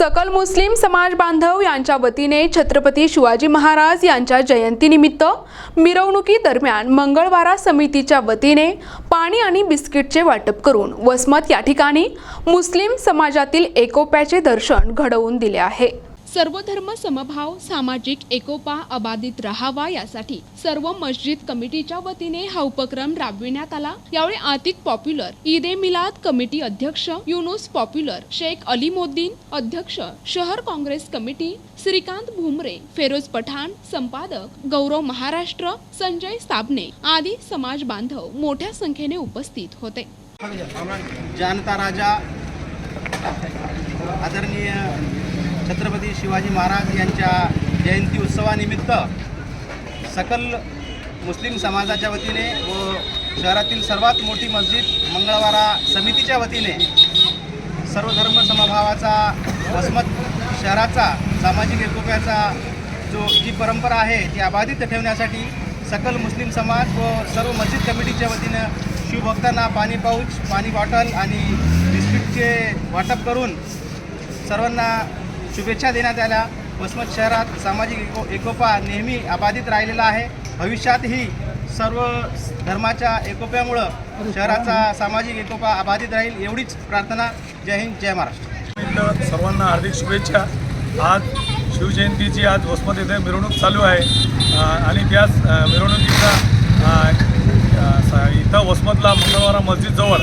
सकल मुस्लिम समाज बांधव यांच्या वतीने छत्रपती शिवाजी महाराज यांच्या जयंतीनिमित्त मिरवणुकीदरम्यान मंगळवारा समितीच्या वतीने पाणी आणि बिस्किटचे वाटप करून वसमत या ठिकाणी मुस्लिम समाजातील एकोप्याचे दर्शन घडवून दिले आहे. सर्वधर्म समभाव सामाजिक एकोपा अबाधित राहावा यासाठी सर्व मस्जिद कमिटीच्या वतीने हा उपक्रम राबविण्यात आला. यावेळी आतिक पॉप्युलर ईद ए मिलाद कमिटी अध्यक्ष युनुस पॉप्युलर शेख अलीमोद्दीन अध्यक्ष शहर काँग्रेस कमिटी श्रीकांत भुमरे फेरोज पठाण संपादक गौरव महाराष्ट्र संजय साबणे आदी समाज बांधव मोठ्या संख्येने उपस्थित होते. जानता राजा आदरणीय छत्रपती शिवाजी महाराज यांच्या जयंती उत्सवानिमित्त सकल मुस्लिम समाजाच्या वतीने व शहरातील सर्वात मोठी मस्जिद मंगळवारा समितीच्या वतीने सर्व धर्म समभावाचा वसमत शहराचा सामाजिक एकोप्याचा जो जी परंपरा आहे ती अबाधित ठेवण्यासाठी सकल मुस्लिम समाज व सर्व मस्जिद कमिटीच्या वतीनं शिवभक्तांना पाणी पाऊच पाणी बॉटल आणि बिस्किटचे वाटप करून सर्वांना शुभेच्छा देण्यात आल्या. वसमत शहरात सामाजिक एको एकोपा नेहमी अबाधित राहिलेला आहे. भविष्यातही सर्व धर्माच्या एकोप्यामुळं शहराचा सामाजिक एकोपा अबाधित राहील एवढीच प्रार्थना. जय हिंद जय महाराष्ट्र. सर्वांना हार्दिक शुभेच्छा. आज शिवजयंतीची आज वसमत येथे मिरवणूक चालू आहे. आणि त्याच मिरवणुकीचा इथं वसमतला मंगळवारा मस्जिदजवळ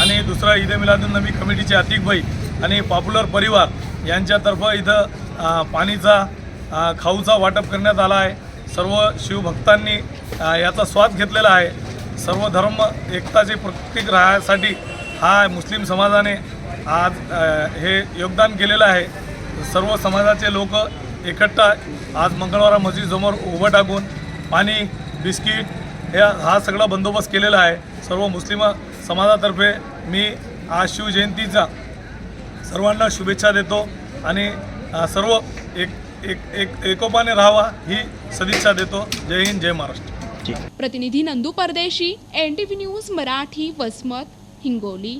आणि दुसरा ईद मिलादुन नबी कमिटीचे अतिक भाई आणि पॉप्युलर परिवार यांच्यातर्फे इथं पाणीचा खाऊचा वाटप करण्यात आला आहे. सर्व शिवभक्तांनी याचा स्वाद घेतलेला आहे. सर्व धर्म एकताचे प्रतीक राहण्यासाठी हा मुस्लिम समाजाने आज हे योगदान केलेलं आहे. सर्व समाजाचे लोक एकट्ठा आज मंगळवारा मस्जिदसमोर उभं टाकून पाणी बिस्किट हे हा सगळा बंदोबस्त केलेला आहे. सर्व मुस्लिम समाजातर्फे मी आज शिवजयंतीचा सर्वांना शुभेच्छा देतो. आणि सर्व एक एक एक एकोपाने राहावा ही सदिच्छा देतो. जय हिंद जय महाराष्ट्र. प्रतिनिधी Nandu Pardeshi N T V news Marathi Vasmat Hingoli.